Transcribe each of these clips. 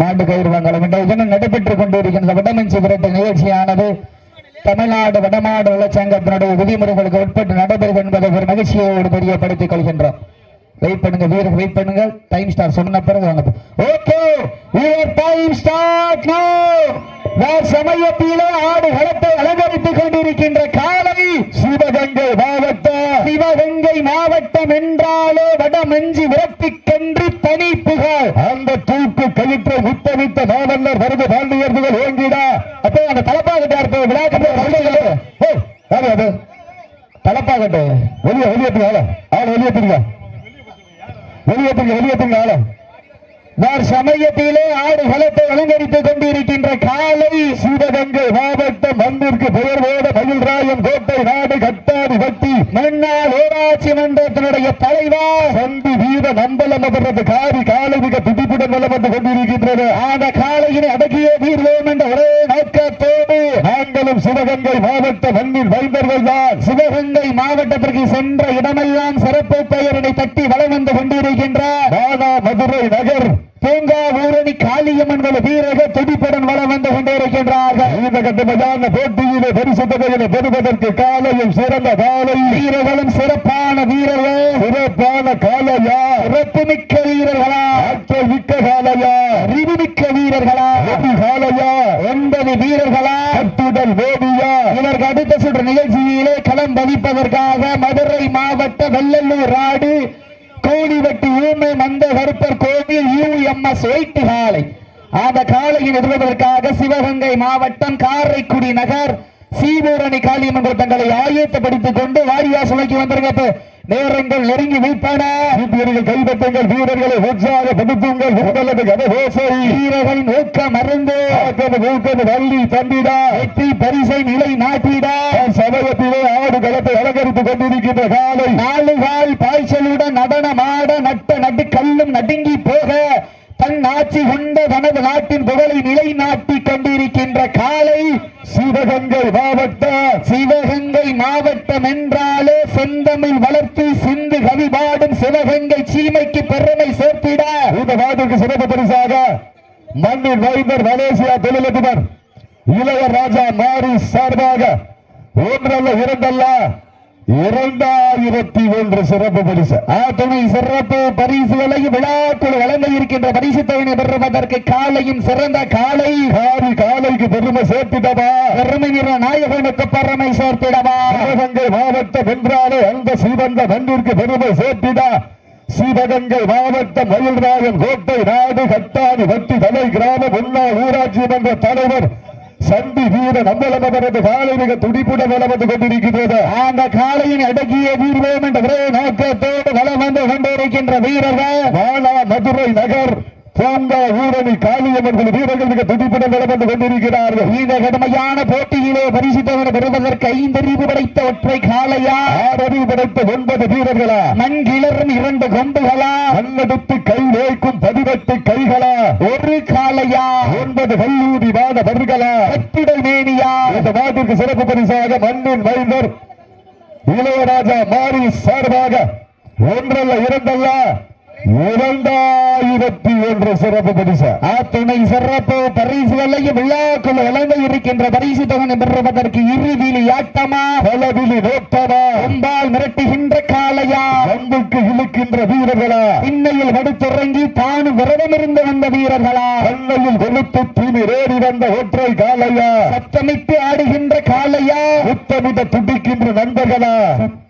நாட்டு கயிறு வாங்கலாம் என்ற தினம் நடைபெற்றுக் கொண்டிருக்கின்ற வடமின் விரட்டு நிகழ்ச்சியானது தமிழ்நாடு வடமாடு வளச்சங்கத்தினுடைய விதிமுறைகளுக்கு உட்பட்டு நடைபெறும் என்பதை ஒரு மகிழ்ச்சியோடு தெரியப்படுத்திக் கொள்கின்றோம். வெயிட் பண்ணுங்க வீரர் வெயிட் பண்ணுங்க. டைம் ஸ்டார் சொன்ன பிறகு வாங்க. ஓகே டைம் ஸ்டார்ட் நோ சமயத்திலே ஆடு களத்தை அலங்கரித்துக் கொண்டிருக்கின்ற காலை சிவகங்கை மாவட்டம். சிவகங்கை மாவட்டம் என்றாலே வடமஞ்சி விரட்டிக்கென்று தனி புகழ். அந்த தூக்கு கழித்து உத்தமித்த மாமல்லர் வருது பாண்டியர்கள் ஓங்கிடா. அப்போ அந்த தலப்பாகட்டார் விழாக்கத்தை அது? தலப்பாகட்டு வெளியே வெளியேற்றுங்க ஆளம் ஆள். வெளியேற்றுங்க வெளியேற்றுங்க வெளியேற்றுங்க ஆளம் நான் சமயத்திலே ஆடு களத்தை அலங்கரித்துக் கொண்டிருக்கின்ற காலை சிவகங்கை மாவட்டம் மண்ணிற்கு பெயர்வோட போட கோட்டை நாடு கட்டாடு கட்டி மன்னால் ஊராட்சி மன்றத்தினுடைய தலைவர் சந்தி வீர நம்பலம் அவரது காரி காலை மிக துடிப்புடன் நிலவந்து கொண்டிருக்கின்றது. அந்த காலையினை அடக்கிய வீர்வோம் என்ற ஒரே நோக்கத்தோடு நாங்களும் சிவகங்கை மாவட்ட மண்ணின் வைந்தர்கள் தான் சிவகங்கை மாவட்டத்திற்கு சென்ற இடமெல்லாம் சிறப்பு பெயரினை தட்டி வலம் வந்து கொண்டிருக்கின்ற ராணா மதுரை நகர் பூங்கா ஊரணி காளியம்மன் வீரக துடிப்புடன் வளம் வந்து கொண்டிருக்கின்றார்கள். இந்த கட்டமையான போட்டியிலே பரிசுத்தகையில பெறுவதற்கு காலையும் சிறந்த காலை. வீரர்களும் சிறப்பான வீரர்கள். சிறப்பான காலையா? சிறப்பு மிக்க வீரர்களா? ஆற்றல் மிக்க காலையா? அறிவு மிக்க வீரர்களா காலையா? ஒன்பது வீரர்களா? கட்டுடல் வேதியா? இதற்கு அடுத்த சுற்று நிகழ்ச்சியிலே களம் பதிப்பதற்காக மதுரை மாவட்ட வெள்ளலூர் ராடு கோடிவட்டி ஊமை மந்த கருப்பர் கோவில் யூஎம்எஸ் ஒயிட் காலை அந்த காலையில் எதிர்வதற்காக சிவகங்கை மாவட்டம் காரைக்குடி நகர் சீவூரணி காளியம்மன் தங்களை ஆயத்தப்படுத்திக் கொண்டு வாரியா சுமைக்கு வந்திருக்க நேரங்கள் நெருங்கி விற்பன கைப்பற்றுங்கள் வீரர்களை உற்சாகப்படுத்துங்கள். உங்களது கதகோசை. வீரர்கள் ஊக்கம் மருந்து வள்ளி தம்பிடா வெற்றி பரிசை நிலை நாட்டிடா. சமயத்திலே ஆடு களத்தை அலங்கரித்துக் கொண்டிருக்கின்ற காலை. நாலு கால் பாய்ச்சலுடன் நடனமாட நட்ட நட்டு கல்லும் நடுங்கி போக. தன் ஆட்சி கொண்ட தனது நாட்டின் புகழை நிலைநாட்டிக் கொண்டிருக்கின்ற காலை சிவகங்கை மாவட்டம் சிவகங்கை மாவட்டம் என்றாலே செந்தமிழ் வளர்த்து சிந்து கவிபாடும் சிவகங்கை சீமைக்கு பெருமை சேர்த்திட. இந்த நாட்டுக்கு சிறப்பு பரிசாக மண்ணின் வைந்தர் மலேசியா தொழிலதிபர் இளையராஜா மாரி சார்பாக ஒன்றல்ல இரண்டல்ல இரண்டாயிரத்தி ஒன்று சிறப்பு பரிசு. துணை சிறப்பு பரிசுகளை விழாக்குழு வழங்க இருக்கின்ற பரிசு தொகையை பெறுவதற்கு காலையும் சிறந்த காலை. காரி காலைக்கு பெருமை சேர்த்திடவா? பெருமை நிற நாயகனுக்கு பெருமை சேர்த்திடவா? சிவகங்கை மாவட்டம் என்றாலே அந்த சிவந்த மண்ணிற்கு பெருமை சேர்த்திட. சிவகங்கை மாவட்டம் மயில்ராயன் கோட்டை நாடு கட்டாணி வட்டி தலை கிராம முன்னாள் ஊராட்சி மன்ற தலைவர் சந்தி வீர நம்பலம் அவரது காலை மிக துடிப்புடன் வலம் வந்து கொண்டிருக்கிறது அந்த காலையின் அடக்கிய வீர்வோம் என்ற ஒரே நோக்கத்தோடு வளம் வந்து கொண்டிருக்கின்ற வீரர்கள் மாலா மதுரை நகர் பூங்கா ஊரணி காளியம்மன் வீரர்கள் மிக துடிப்புடன் வந்து கொண்டிருக்கிறார்கள். இந்த கடுமையான போட்டியிலே பரிசுத்தவனை பெறுவதற்கு ஐந்து அறிவு படைத்த ஒற்றை காளையா? ஆறு அறிவு படைத்த ஒன்பது வீரர்களா? மண் கிளறும் இரண்டு கொம்புகளா? மண்ணெடுத்து கை நோய்க்கும் பதினெட்டு கைகளா? ஒரு காளையா? ஒன்பது கல்லூரி மாணவர்களா கட்டிடல் மேனியா? இந்த நாட்டிற்கு சிறப்பு பரிசாக மண்ணின் மைந்தர் இளையராஜா மாறி சார்பாக ஒன்றல்ல இரண்டல்ல இரண்டாயிரத்தி ஒன்று சிறப்பு பரிசு. அத்துணை சிறப்பு பரிசுகளையும் விழாக்குள் வழங்க இருக்கின்ற பரிசு தொகை பெறுவதற்கு இறுதியில் ஆட்டமா? பலவிலி நோட்டமா கொம்பால் மிரட்டுகின்ற காளையா? அம்புக்கு இழுக்கின்ற வீரர்களா? இன்னையில் வடுத்துறங்கி தானும் விரதம் இருந்து வந்த வீரர்களா? அன்னையில் கொழுத்து திமிரேறி வந்த ஒற்றை காளையா? சத்தமிட்டு ஆடுகின்ற காளையா? முத்தமிட துடிக்கின்ற நண்பர்களா?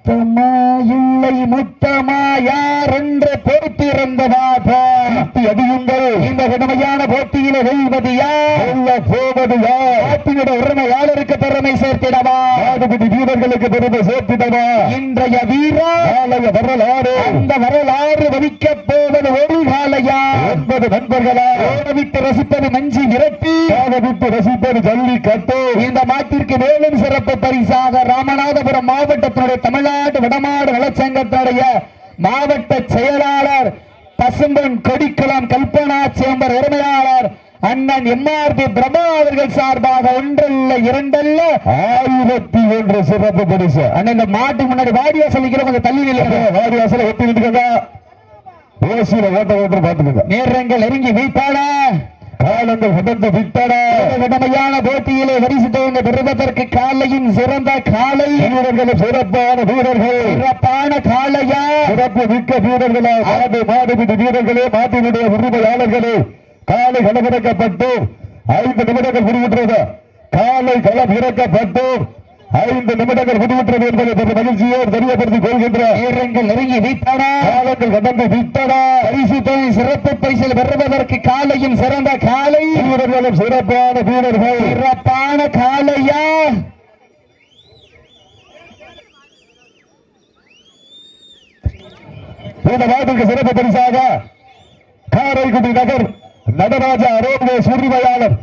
சத்தமா இல்லை முத்தமா யார் என்று பொறுத்திருந்ததா போட்டி அடியுங்கள் இந்த கடுமையான போட்டியில வெல்வது யார் போவது யார் நாட்டினுடைய உரிமையாளருக்கு பெருமை சேர்த்திடவா? நாடுபடி வீரர்களுக்கு பெருமை சேர்த்திடவா? இன்றைய வீரா காலைய வரலாறு. அந்த வரலாறு வலிக்க போவது ஒரு காலையா ஒன்பது நண்பர்களா. ஓடவிட்டு ரசிப்பது மஞ்சி விரட்டி. ஓடவிட்டு ரசிப்பது ஜல்லி கட்டு இந்த மாட்டிற்கு மேலும் சிறப்பு பரிசாக ராமநாதபுரம் மாவட்டத்தினுடைய தமிழ்நாடு வடமாடு நலச்சங்கத்தினுடைய மாவட்ட செயலாளர் பசும்பொன் கொடிக்குளம் கல்பனா சேம்பர் உரிமையாளர் அண்ணன் எம்ஆர்பி பிரபா அவர்கள் சார்பாக ஒன்றல்ல இரண்டல்ல. ஆயிரத்தி ஒன்று சிறப்பு பரிசு. அண்ணன் இந்த மாட்டு முன்னாடி வாடியாசல் நிக்கிற கொஞ்சம் தள்ளி நிலைங்க வாடியாசல ஒட்டி நிற்கிறதா ஓசியில ஓட்ட ஓட்டு பார்த்துக்கோங்க. நேரங்கள் நெருங்கி வீட்டாட காலங்கள் கடந்து விட்டன கடமையான போட்டியிலே வரிசு துவங்க பெறுவதற்கு காலையும் சிறந்த காலை. வீரர்களும் சிறப்பான வீரர்கள். சிறப்பான காளையா சிறப்பு மிக்க வீரர்களே. மாடு மாடு வீட்டு வீரர்களே மாட்டினுடைய உரிமையாளர்களே. காலை களம் இறக்கப்பட்டு ஐந்து நிமிடங்கள் முடிவுற்றது. காலை களம் இறக்கப்பட்டு ஐந்து நிமிடங்கள் முடிவுற்றது என்பதை பெரிய மகிழ்ச்சியோடு தெரியப்படுத்திக் கொள்கின்ற நேரங்கள் நெருங்கி வீட்டாட காலங்கள் கடந்து விட்டன. பரிசு தொழில் சிறப்பு பரிசில் பெறுவதற்கு காலையும் சிறந்த காலை. வீரர்களும் சிறப்பான வீரர்கள். சிறப்பான காளையா இந்த நாட்டுக்கு சிறப்பு பரிசாக காரைக்குடி நகர் நடராஜா ரோட்வேஸ் உரிமையாளர்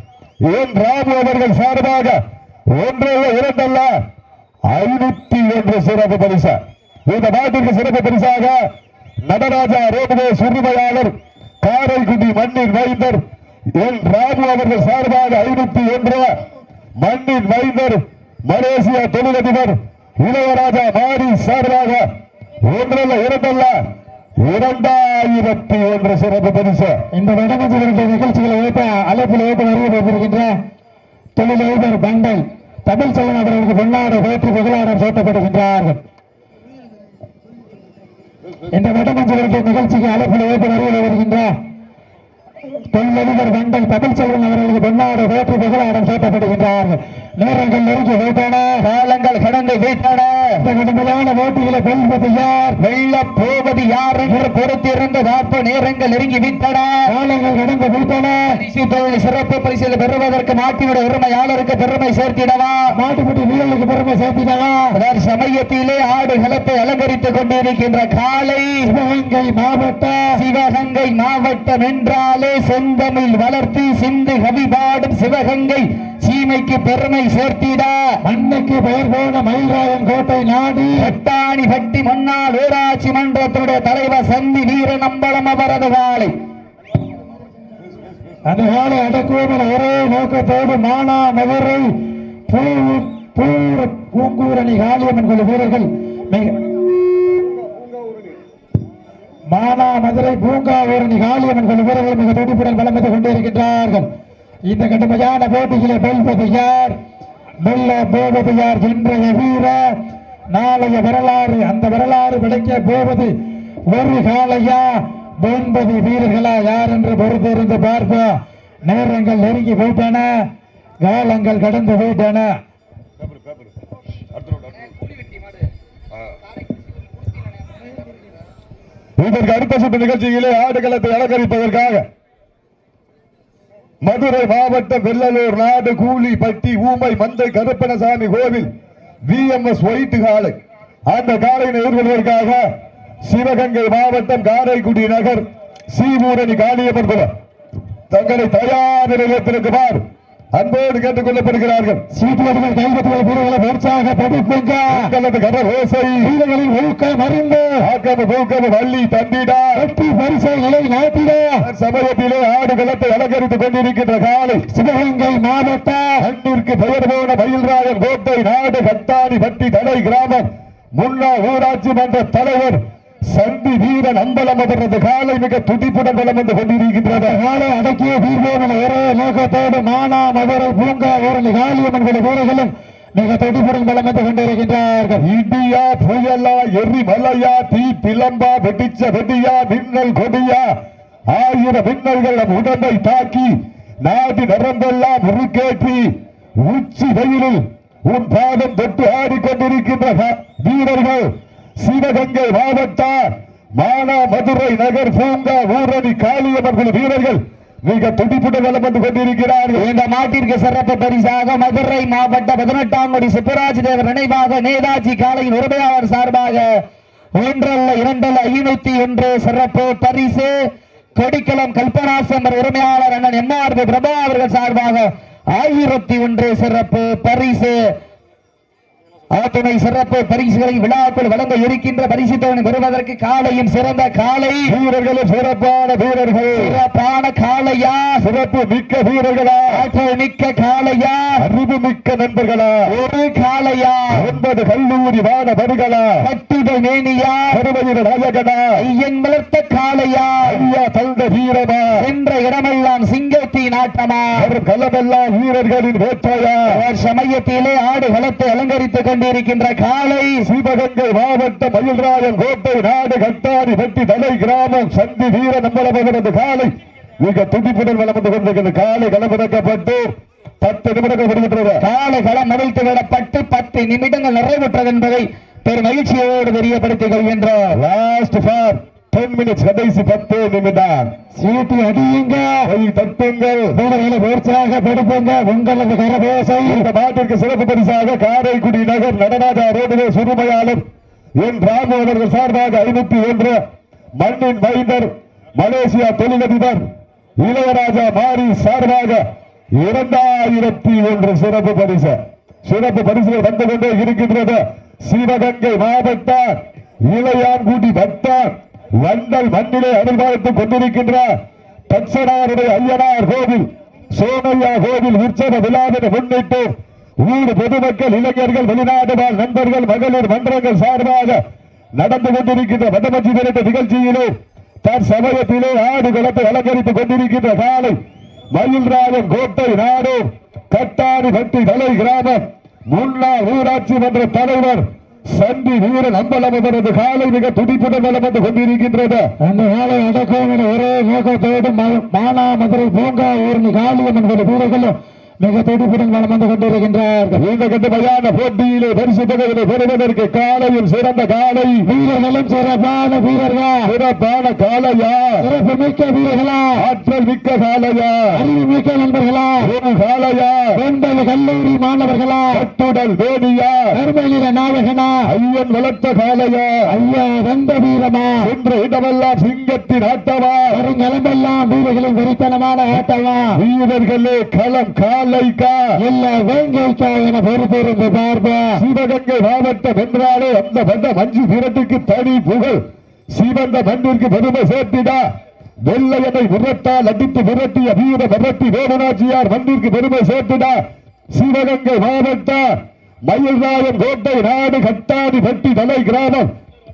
என் ராமு அவர்கள் சார்பாக ஒன்றல்ல இரண்டல்ல ஐநூத்தி ஒன்று சிறப்பு பரிசு. இந்த நாட்டிற்கு சிறப்பு பரிசாக நடராஜா ரோட்வேஸ் உரிமையாளர் காரைக்குடி மண்ணின் வைந்தர் என் ராஜு அவர்கள் சார்பாக ஐநூத்தி ஒன்று. மண்ணின் வைந்தர் மலேசியா தொழிலதிபர் இளையராஜா மாரி சார்பாக ஒன்றல்ல இரண்டல்ல இரண்டாயிரத்தி ஒன்று சிறப்பு பரிசு. இந்த வடமஞ்சுகளுடைய நிகழ்ச்சிகளை அழைப்பில் ஏற்ற வருகை தொழிலதிபர் பண்டல் தமிழ் செல்வன் அவர்களுக்கு பொன்னாடு வேற்று புகழாரம் சூட்டப்படுகின்றார்கள். இந்த வடமஞ்சுகளுடைய நிகழ்ச்சிக்கு அழைப்பில் ஏற்று வருகை வருகின்ற தொழிலதிபர் பண்டல் தமிழ் செல்வன் அவர்களுக்கு பொன்னாடு வேற்று புகழாரம் சூட்டப்படுகின்றார்கள். நேரங்கள் நெருங்கி வைத்தன காலங்கள் கடந்து வைத்தன கடுமையான போட்டிகளை வெல்வது யார்? வெல்ல போவது யார் என்று பொறுத்திருந்த வாப்ப நேரங்கள் நெருங்கி விட்டன காலங்கள் கடந்து விட்டன தொழில் சிறப்பு பரிசில் பெறுவதற்கு நாட்டினுடைய உரிமையாளருக்கு பெருமை சேர்த்திடவா? நாட்டுக்குட்டி வீரர்களுக்கு பெருமை சேர்த்திடவா? சமயத்திலே ஆடு களத்தை அலங்கரித்துக் கொண்டிருக்கின்ற காலை சிவகங்கை மாவட்டம் சிவகங்கை மாவட்டம் என்றாலே செந்தமிழ் வளர்த்து சிந்து கவிபாடும் சிவகங்கை சீமைக்கு பெருமை சேர்த்திட. மண்ணுக்கு பெயர் போன மயில்ராயன் கோட்டை நாடு. கட்டாணி பட்டி முன்னாள் ஊராட்சி மன்றத்தினுடைய தலைவர் சந்தி வீர நம்பலம் அவரது காலை அந்த காலை அடக்குவோம் என ஒரே நோக்கத்தோடு மானா பூர பூங்கூரணி காளியம்மன் குழு வீரர்கள் மானா மதுரை பூங்கா ஊரணி காளியம்மன் குழு வீரர்கள் மிக துடிப்புடன் வளம் வந்து கொண்டிருக்கின்றார்கள். இந்த கடுமையான போட்டிகளை வெல்வது யார் வெல்ல போவது யார் இன்றைய வீரர் நாளைய வரலாறு அந்த வரலாறு விளக்க போவது ஒரு காலையா ஒன்பது வீரர்களா? யார் என்று பொறுத்திருந்து பார்ப்போம். நேரங்கள் நெருங்கி போயிட்டன. காலங்கள் கடந்து போயிட்டன. இதற்கு அடுத்த சுற்று நிகழ்ச்சியிலே ஆடுகளத்தை அலங்கரிப்பதற்காக மதுரை மாவட்டம் வெள்ளலூர் நாடு கூலி பட்டி ஊமை மந்தை கருப்பணசாமி கோவில் விஎம்எஸ் ஒயிட் காலை அந்த காலையினை எதிர்கொள்வதற்காக சிவகங்கை மாவட்டம் காரைக்குடி நகர் சீமூரணி காளியம்மன் குலம் தங்களை தயார் நிலையத்திற்குமாறு அன்போடு கேட்டுக் கொள்ளப்படுகிறார்கள் சீட்டுகள் கைப்பற்றுவது வீரர்களை உற்சாக படிப்புங்க மக்களது கர ஓசை வீரர்களின் ஒழுக்கம் அறிந்து. ஆக்கம பூக்கம வள்ளி தந்திடா. வெற்றி பரிசை நிலை நாட்டிட. சமயத்திலே ஆடுகளத்தை அலங்கரித்துக் கொண்டிருக்கின்ற காலை. சிவகங்கை மாவட்ட. மண்ணிற்கு பெயர் போன மயில்ராயன் கோட்டை நாடு கட்டாணி பட்டி தடை கிராமம். முன்னாள் ஊராட்சி மன்ற தலைவர் சந்தி வீரன் அம்பலம் அவரது காலை மிக துடிப்புடன் வலம் வந்து கொண்டிருக்கின்றது. நாளை அடக்கிய வீர்வோமன ஒரே நோக்கத்தோடு மானா மதுரை பூங்கா ஊரணி காளியம்மன் குழு வீரர்களும் மிக துடிப்புடன் பலம் வந்து கொண்டிருக்கின்றார்கள். இடியா புயலா எரி மலையா தீ பிளம்பா வெடிச்ச வெடியா மின்னல் கொடியா ஆயிரம் மின்னல்கள் நம் உடம்பை தாக்கி நாடு நரம்பெல்லாம் உருக்கேற்றி உச்சி வெயிலில் உன் பாதம் தொட்டு ஆடிக்கொண்டிருக்கின்ற வீரர்கள் சிவகங்கை மாவட்டம் மானா மதுரை நகர் பூங்கா ஊரணி காளியம்மன் வீரர்கள் மிக துடிப்புடன் வலம் கொண்டிருக்கிறார்கள். இந்த மாட்டிற்கு சிறப்பு பரிசாக மதுரை மாவட்ட பதினெட்டாம் கோடி சுப்பராஜ் தேவர் நினைவாக நேதாஜி காலையின் உரிமையாளர் சார்பாக ஒன்றல்ல இரண்டல்ல ஐநூத்தி ஒன்று சிறப்பு பரிசு. கொடிக்கலம் கல்பனாசம்பர் உரிமையாளர் அண்ணன் எம்ஆர் பிரபா அவர்கள் சார்பாக ஆயிரத்தி ஒன்று சிறப்பு பரிசு. ஆத்துணை சிறப்பு பரிசுகளை விழாக்கள் வழங்க இருக்கின்ற பரிசு தொகை பெறுவதற்கு காலையும் சிறந்த காலை. வீரர்களும் சிறப்பான வீரர்கள். சிறப்பான காளையா? சிறப்பு மிக்க வீரர்களா? ஆற்றல் மிக்க காளையா? அறிவு மிக்க நண்பர்களா? ஒரு காளையா? ஒன்பது கல்லூரி மாணவர்களா? கட்டுட மேனியா? கருமையின நாயகனா? ஐயன் வளர்த்த காளையா? ஐயா தந்த வீரமா? சென்ற இடமெல்லாம் சிங்கத்தின் ஆட்டமா? வரும் களமெல்லாம் வீரர்களின் அவர் சமயத்திலே ஆடு களத்தை அலங்கரித்துக் கொண்டிருக்கின்ற காலை சிவகங்கை மாவட்டம் மயில்ராஜன் கோட்டை நாடு கட்டாரி வெட்டி தலை கிராமம் சந்தி வீர நம்பளமகனது காலை. மிக துடிப்புடன் வளம் வந்து கொண்டிருக்கிறது காலை களமிறக்கப்பட்டு பத்து நிமிடங்கள் முடிவுற்றது. காலை களம் அவிழ்த்து விடப்பட்டு பத்து நிமிடங்கள் நிறைவுற்றது என்பதை பெரும் மகிழ்ச்சியோடு தெரியப்படுத்திக் கொள்கின்றோம் லாஸ்ட் ஃபார் டென் மினிட்ஸ் கடைசி பத்து நிமிடம். சீட்டு அடியுங்க கை தட்டுங்கள். வீரர்களை உற்சாகப்படுத்துங்க உங்களது கரபேசை. இந்த பாட்டிற்கு சிறப்பு பரிசாக காரைக்குடி நகர் நடராஜா ரோடிலே சுருமையாளர் என் ராமு அவர்கள் சார்பாக ஐநூத்தி ஒன்று. மண்ணின் மைந்தர் மலேசியா தொழிலதிபர் இளையராஜா மாரி சார்பாக இரண்டாயிரத்தி ஒன்று சிறப்பு பரிசு. சிறப்பு பரிசுகள் வந்து கொண்டே இருக்கின்றது. சிவகங்கை மாவட்ட இளையான்குடி வட்டம் வண்டல் மண்ணிலே அனுபவித்துக் கொண்டிருக்கின்ற தட்சனாருடைய ஐயனார் கோவில் சோமையா கோவில் உற்சவ விழாவினை முன்னிட்டு ஊர் பொதுமக்கள் இளைஞர்கள் வெளிநாடு வாழ் நண்பர்கள் மகளிர் மன்றங்கள் சார்பாக நடந்து கொண்டிருக்கின்ற வடமஞ்சி திரட்ட நிகழ்ச்சியிலே தன் சமயத்திலே ஆடு குளத்தை அலங்கரித்துக் கொண்டிருக்கின்ற காலை மயில்ராயன் கோட்டை நாடு கட்டாரி பட்டி தலை கிராமம் முன்னாள் ஊராட்சி மன்ற தலைவர் சந்தி வீரன் அம்பலம் அவரது காலை மிக துடிப்புடன் வலம் வந்து கொண்டிருக்கின்றது. அந்த காலை அடக்கம் என ஒரே நோக்கத்தோடு ம- மானாமதுரை பூங்கா ஊர்னி காளியம் என்பது வீரர்களும் மிக துடிப்புடன் வளம் வந்து கொண்டிருக்கின்றார்கள் இந்த கட்டுமையான போட்டியிலே பரிசு தொகைகளை பெறுவதற்கு காலையில் சிறந்த காலை. வீரர்களும் சிறப்பான வீரர்கள்? சிறப்பான காலையா? சிறப்பு மிக்க வீரர்களா? ஆற்றல் மிக்க காலையா? அறிவு மிக்க நண்பர்களா? ஒரு காலையா? ஒன்பது கல்லூரி மாணவர்களா? கட்டுடல் வேடியா கருமையில நாயகனா? ஐயன் வளர்த்த காலையா? ஐயா வந்த வீரமா? சென்ற இடமெல்லாம் சிங்கத்தின் ஆட்டமா வருங்கிழமெல்லாம் வீரர்களின் வெறித்தனமான ஆட்டமா வீரர்களே களம் காலைக்கா இல்ல வேங்கைக்கா என பொறுப்பிருந்து பார்ப்பா. சிவகங்கை மாவட்டம் என்றாலே அந்த வந்த மஞ்சு வீரத்துக்கு தனி புகழ். சிவந்த மண்ணிற்கு பெருமை சேர்த்திடா. வெள்ளையனை விரட்டால் அடித்து விரட்டிய வீர விரட்டி வேலுநாச்சியார் மண்ணிற்கு பெருமை சேர்த்திடா. சிவகங்கை மாவட்ட மயில்ராயன் கோட்டை நாடு கட்டாடி பட்டி தலை கிராமம்.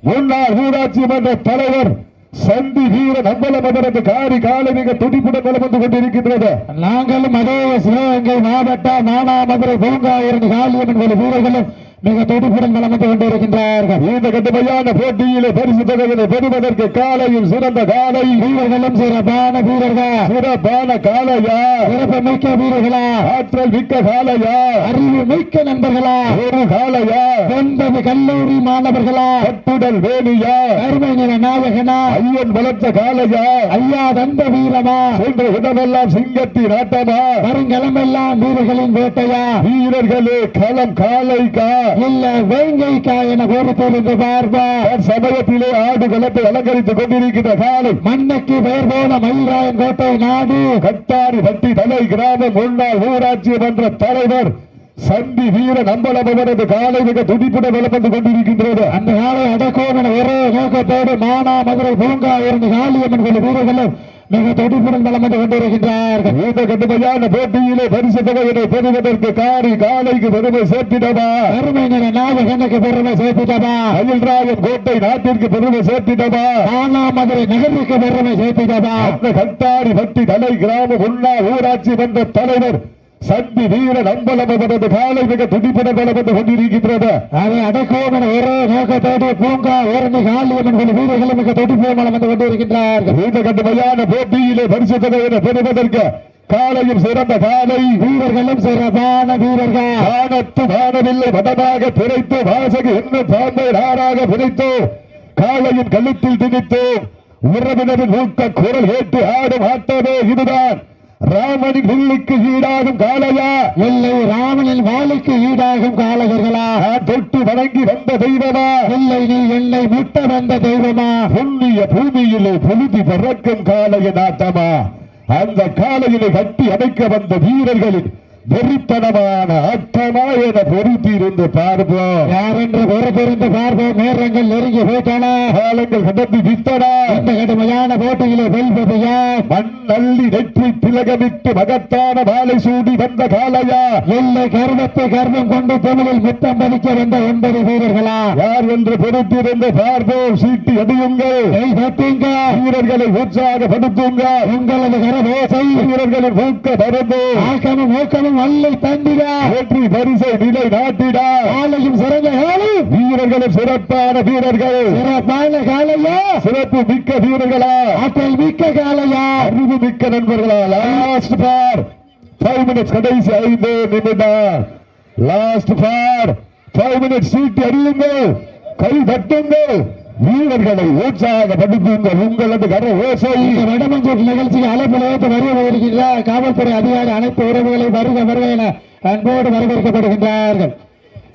முன்னாள் ஊராட்சி மன்ற தலைவர் சந்தி வீர நம்பலம் அவரது காரி காலை மிக துடிப்புடன் வலம் வந்து கொண்டிருக்கின்றது. நாங்களும் அதே சிவகங்கை மாவட்ட மானாமதுரை பூங்கா இரண்டு காலியம் என்பது வீரர்களும் மிக துடிப்புடன் வளம் கொண்டிருக்கின்றார்கள். இந்த கடுமையான போட்டியிலே பரிசு தொகையினை பெறுவதற்கு காலையில் சிறந்த காலை. வீரர்களும் சிறப்பான வீரர்கள்? சிறப்பான காலையா? சிறப்பு மிக்க வீரர்களா? ஆற்றல் மிக்க காலையா? அறிவு மிக்க நண்பர்களா? ஒரு காலையா? ஒன்பது கல்லூரி மாணவர்களா? கட்டுடல் வேணியா? கருமை நில நாயகனா? ஐயன் வளர்த்த காலையா? ஐயா தந்த வீரமா? என்று இடமெல்லாம் சிங்கத்தின் ஆட்டமா? வருங்கிழமெல்லாம் வீரர்களின் வேட்டையா? வீரர்களே களம் காலைக்கா? இல்ல வேங்கைக்கா என பொறுப்பிருந்து பார்ப்பா தன் சமயத்திலே ஆடு களத்தை அலங்கரித்துக் கொண்டிருக்கின்ற காலை. மண்ணுக்கு பெயர் போன மயிலாயன் கோட்டை நாடு. கட்டாரி பட்டி தலை கிராம முன்னாள் ஊராட்சி மன்ற தலைவர் சந்தி வீர நம்பலம் அவரது காலை மிக துடிப்புடன் வலம் வந்து கொண்டிருக்கின்றது. அந்த காலை அடக்கம் என ஒரே நோக்கத்தோடு மானா மதுரை பூங்கா இரண்டு காளியம்மன் வீரர்களும் மிக துடிப்புடன் வளம் வந்து கொண்டிருக்கின்றார்கள். இந்த கடுமையான போட்டியிலே பரிசு தொகையினை பெறுவதற்கு காரி காலைக்கு பெருமை சேர்த்திடவா? கருமை நிற நாயகனுக்கு பெருமை சேர்த்திட்டதா அயில்ராயன் கோட்டை நாட்டிற்கு பெருமை சேர்த்திடவா? மானா மதுரை நகருக்கு பெருமை சேர்த்திட்டதா அந்த கட்டாரி பட்டி தலை கிராம முன்னாள் ஊராட்சி மன்ற தலைவர் சந்தி வீர நம்பலம் அவரது காலை மிக துடிப்புடன் வலம் வந்து கொண்டிருக்கின்றது. அதை அடக்கம் என ஒரே நோக்கத்தோடு பூங்கா இரண்டு காளியம்மன் கோயில் வீரர்களும் மிக துடிப்புடன் வளம் வந்து கொண்டிருக்கின்றார்கள் இந்த கடுமையான போட்டியிலே பரிசு தொகையினை பெறுவதற்கு காலையும் சிறந்த காலை. வீரர்களும் சிறப்பான வீரர்கள். வானத்து வானவில்லை வடமாக பிழைத்து வாசகு என்ன பாம்பை நாராக பிழைத்து காலையின் கழுத்தில் திணித்து உறவினரின் ஊக்க குரல் கேட்டு ஆடும் ஆட்டமே இதுதான். ராமனின் வில்லுக்கு ஈடாகும் காளையா? இல்லை ராமனின் வாளுக்கு ஈடாகும் காலகர்களா நான் தொட்டு வணங்கி வந்த தெய்வமா? இல்லை நீ என்னை முட்ட வந்த தெய்வமா? புண்ணிய பூமியிலே புழுதி பறக்கும் காளைய நாட்டமா அந்த காளையினை கட்டி அமைக்க வந்த வீரர்களின் வெறித்தனமான ஆட்டமா என பொருத்தி இருந்து பார்ப்போம். யார் என்று பொறுத்திருந்து பார்ப்போம். நேரங்கள் நெருங்கி போயிட்டன. காலங்கள் கடந்து விட்டன. இந்த கடுமையான போட்டியிலே வெல்வது யார்? மண் அள்ளி நெற்றி திலகமிட்டு மகத்தான மாலை சூடி வந்த காளையா? எல்லை கர்வத்தை கர்வம் கொண்டு தமிழில் முத்தம் பதிக்க வந்த ஒன்பது வீரர்களா? யார் என்று பொறுத்திருந்து பார்ப்போம். சீட்டி அடியுங்கள் வீரர்களை உற்சாகப்படுத்துங்க. உங்களது கரபோசை வீரர்களின் ஊக்க மருந்து ஆக்கமும் ஊக்கமும் வல்லை தந்திட வெற்றி பரிசை நிலை நாட்டிட. காலையும் சிறந்த காலை. வீரர்களும் சிறப்பான வீரர்கள். சிறப்பான காலையா? சிறப்பு மிக்க வீரர்களா? ஆற்றல் மிக்க காலையா? அறிவு மிக்க நண்பர்களா? லாஸ்ட் பார் ஃபைவ் மினிட்ஸ் கடைசி ஐந்து நிமிடம். லாஸ்ட் பார் ஃபைவ் மினிட்ஸ் சீட்டு அறியுங்கள் கை தட்டுங்கள். வீரர்களை உற்சாகப்படுத்துங்கள். உங்களது கர ஓசை. இந்த வடமஞ்சூர் நிகழ்ச்சிக்கு அழைப்பு வைத்து வருகை வருகின்ற காவல்துறை அதிகாரி அனைத்து உறவுகளை வருக வருக என அன்போடு வரவேற்கப்படுகின்றார்கள்.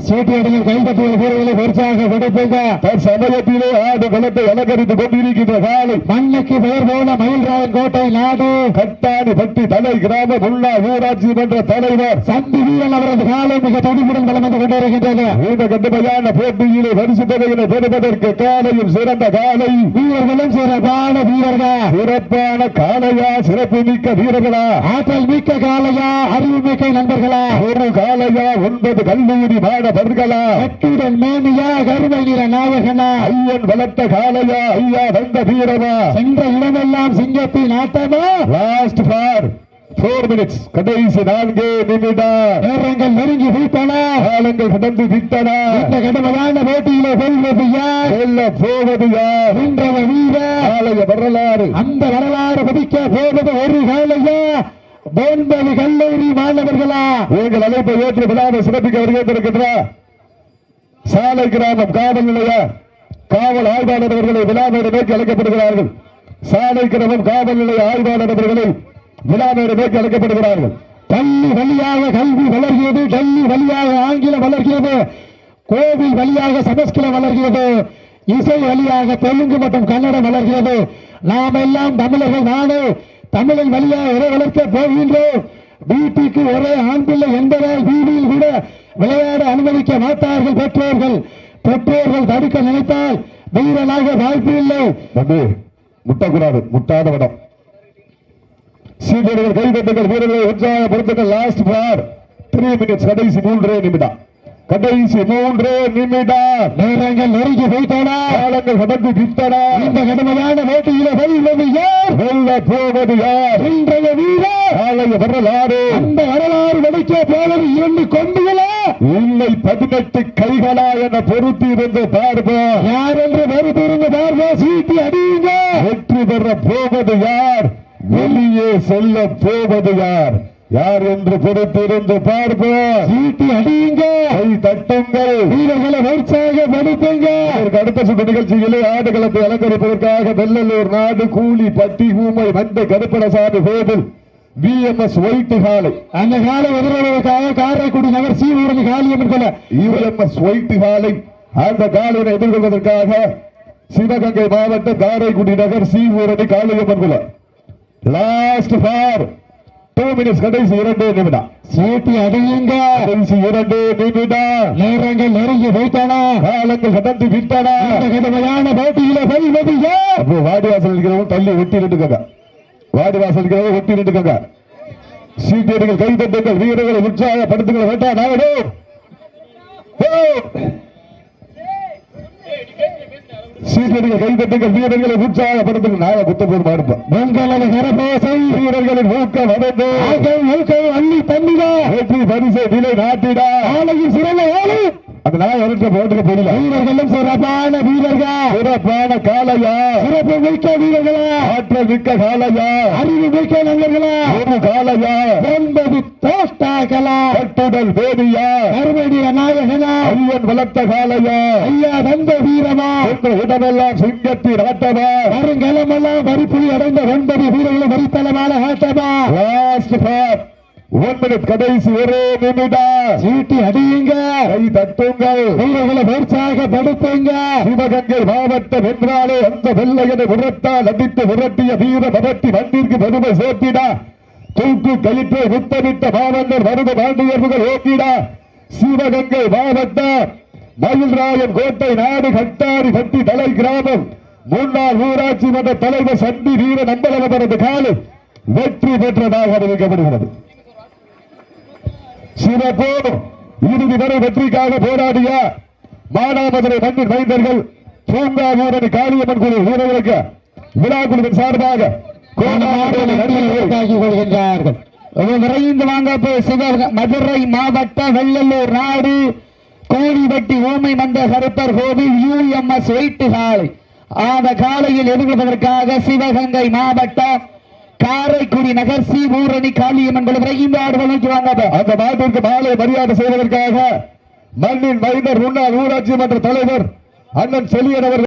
சீட்டியடியில் கைப்பற்றிய வீரர்களை உற்சாகப்படுத்துங்க தற்சமயத்திலே ஆடு களத்தை அலங்கரித்துக் கொண்டிருக்கின்ற காலை. மண்ணுக்கு பெயர் போன மயில்ராயன் கோட்டை நாடு. கட்டாணி பட்டி தலை கிராம முன்னா ஊராட்சி மன்ற தலைவர். சந்தி வீரன் அவரது காலை மிக துடிப்புடன் வளம் வந்து இந்த கடுமையான போட்டியிலே பரிசு தொகையினை பெறுவதற்கு காலையும் சிறந்த காலை. வீரர்களும் சிறப்பான வீரர்கள்? சிறப்பான காளையா சிறப்பு மிக்க வீரர்களா? ஆற்றல் மிக்க காலையா? அறிவு மிக்க நண்பர்களா? ஒரு காலையா? ஒன்பது கல்லூரி மாணவர்களா கட்டுடல் மேனியா கருமை நிற நாயகனா. ஐயன் வளர்த்த ஐயா வந்த வீரமா சென்ற இடமெல்லாம் சிங்கத்தின் ஆட்டமா லாஸ்ட் ஃபார் போர் மினிட்ஸ் கடைசி நான்கு நிமிடம் நேரங்கள் நெருங்கி வீட்டன? காலங்கள் கடந்து விட்டன? இந்த கடுமையான போட்டியிலே வெல்வது யார்? செல்ல போவது யார்? இன்றைய வீரர். காளைய வரலாறு. அந்த வரலாறு படிக்க போவது ஒரு காலையா ஒன்பது கல்லூரி மாணவர்களா உங்கள் அழைப்பை ஏற்று விழாவை சிறப்பிக்க வருகின்றிருக்கின்ற சாலை கிராமம் காவல் நிலைய காவல் ஆய்வாளர் அவர்களை விழாமேடு நோக்கி அழைக்கப்படுகிறார்கள். சாலை கிராமம் காவல் நிலைய ஆய்வாளர் அவர்களை விழாமேடு நோக்கி அழைக்கப்படுகிறார்கள். பள்ளி வழியாக கல்வி வளர்கிறது டெல்லி வழியாக ஆங்கிலம் வளர்கிறது கோவில் வழியாக சமஸ்கிருதம் வளர்கிறது இசை வழியாக தெலுங்கு மற்றும் கன்னடம் வளர்கிறது. நாம் எல்லாம் தமிழர்கள் நாடு தமிழன் வழியாக ஒரே வளர்க்க போகின்றோம். வீட்டுக்கு ஒரே ஆண் பிள்ளை என்பதால் வீதியில் கூட விளையாட அனுமதிக்க மாட்டார்கள் பெற்றோர்கள். பெற்றோர்கள் தடுக்க நினைத்தால் வீரனாக வாய்ப்பு இல்லை. வந்து முட்டக்கூடாது முட்டாத விடம். சீனியர்கள் கைதட்டுங்கள் வீரர்களை உற்சாகப்படுத்துங்கள். லாஸ்ட் பார் த்ரீ மினிட்ஸ் கடைசி மூன்றே நிமிடம். கடைசி மூன்று நிமிடம் நேரங்கள் நெருங்கி வைத்தன காலங்கள் கடந்து விட்டன. இந்த கடுமையான போட்டியில வெல்வது யார்? வெல்ல போவது யார்? இன்றைய வீரர். காலைய வரலாறு. அந்த வரலாறு வடிக்க போவது இரண்டு கொண்டுகளா இல்லை பதினெட்டு கைகளா என பொருத்தி இருந்து பார்ப்போம். யார் என்று வெறுத்திருந்து பார்ப்போ சீட்டி அடியுங்க. வெற்றி பெற போவது யார்? வெளியே செல்ல போவது யார்? யார் என்று பொறுத்திருந்து பார்ப்போம். சீட்டி அடியுங்க. கை தட்டுங்கள். வீரர்களை உற்சாகப்படுத்துங்க இதற்கு அடுத்த சுற்று நிகழ்ச்சியிலே ஆடுகளத்தை அலங்கரிப்பதற்காக வெள்ளலூர் நாடு கூலி பட்டி ஊமை மந்த கருப்பணசாமி கோவில் விஎம்எஸ் ஒயிட் காலை அந்த காலை எதிர்கொள்வதற்காக காரைக்குடி நகர் சீவூரணி காளியம்மன் கொலை யுஎம்எஸ் ஒயிட் காலை அந்த காலையை எதிர்கொள்வதற்காக சிவகங்கை மாவட்டம் காரைக்குடி நகர் சி ஊரணி காளியம்மன் குல. லாஸ்ட் ஃபார் டூ மினிட்ஸ் கடைசி இரண்டு நிமிடம். சீட்டி அடியுங்க. கடைசி இரண்டு நிமிடம். நேரங்கள் நெருங்கி வைத்தன காலங்கள் கடந்து விட்டன. கடுமையான போட்டியில வெல்வது யார் அப்போ வாடி வாசல் இருக்கிறவங்க தள்ளி ஒட்டி நின்றுக்கங்க. வாடி வாசல் இருக்கிறவங்க ஒட்டி நின்றுக்கங்க. சீட்டியர்கள் கை தட்டுங்கள் வீரர்களை உற்சாகப்படுத்துங்கள் வேண்டாம் நாயுடு சீட்டியர்கள் கை தட்டுங்கள் வீரர்களை உற்சாகப்படுத்துங்கள். நாய குத்த போர் மாறுப்போம் உங்களது கரபோசை வீரர்களின் ஊக்கம் அடைந்து ஆகை ஊக்கை அள்ளி தந்திட வெற்றி பரிசை நிலை நாட்டிடா. ஆலையும் சிறந்த ஆளு அந்த நாய் அவர்கிட்ட போட்டுக்க போடல வீரர்களும் சிறப்பான வீரர்கள். சிறப்பான காலையா சிறப்பு மிக்க வீரர்களா. ஆற்றல் மிக்க காலையா அறிவு மிக்க நல்லர்களா ஒரு காலையா ஒன்பது தோஷ்டாக்களா கட்டுடல் வேதியா. கருமடிய நாயகனா. ஐயன் வளர்த்த காலையா ஐயா வந்த என்ற இடமெல்லாம் சிங்கத்தின் ஆட்டமா வருங்கலமெல்லாம் வரிப்புலி அடைந்த ஒன்பது வீரர்களும் வரித்தலமான ஆட்டமா லாஸ்ட் பார் ஒன் மினிட் கடைசி ஒரே நிமிடம். சீட்டி அடியுங்க. கை தட்டுங்கள். வீரர்களை உற்சாகப்படுத்துங்க. சிவகங்கை மாவட்டம் என்றாலே அந்த வெள்ளையனை உரத்தால் அடித்து விரட்டிய வீர பகத்தி மண்ணிற்கு பெருமை சேர்த்திட. தூக்கு கயிற்றை முத்தமிட்ட மாவந்தர் மருத பாண்டியர்கள் ஓக்கிடா. சிவகங்கை மாவட்டம் மயில்ராயன் கோட்டை நாடு கட்டாரி பட்டி தலை கிராமம். முன்னாள் ஊராட்சி மன்ற தலைவர் சண்டி வீர நம்பலவரது காலை வெற்றி பெற்றதாக அறிவிக்கப்படுகிறது. சிறப்போடு இறுதி வரை வெற்றிக்காக போராடிய மானாமதுரை மண்ணின் மைந்தர்கள் பூங்கா வீரன் காளியம்மன் குழு வீரர்களுக்கு விழா குழுவின் சார்பாக ஒரு விரைந்து வாங்க மதுரை மாவட்ட வெள்ளலூர் நாடு கோடிபட்டி ஓமை மந்த கருப்பர் கோவில் யூஎம்எஸ் வெயிட்டு காலை அந்த காலையில் எதிர்கொள்வதற்காக சிவகங்கை மாவட்டம் காரைக்குடி நகர் சி. ஊரணி காளியம்மன் குழு விரைந்து ஆடுகள் நோக்கி அந்த நாட்டிற்கு மாலை மரியாதை செய்வதற்காக மண்ணின் மைந்தர் முன்னாள் ஊராட்சி மன்ற தலைவர் அண்ணன் செலியன் அவர்கள்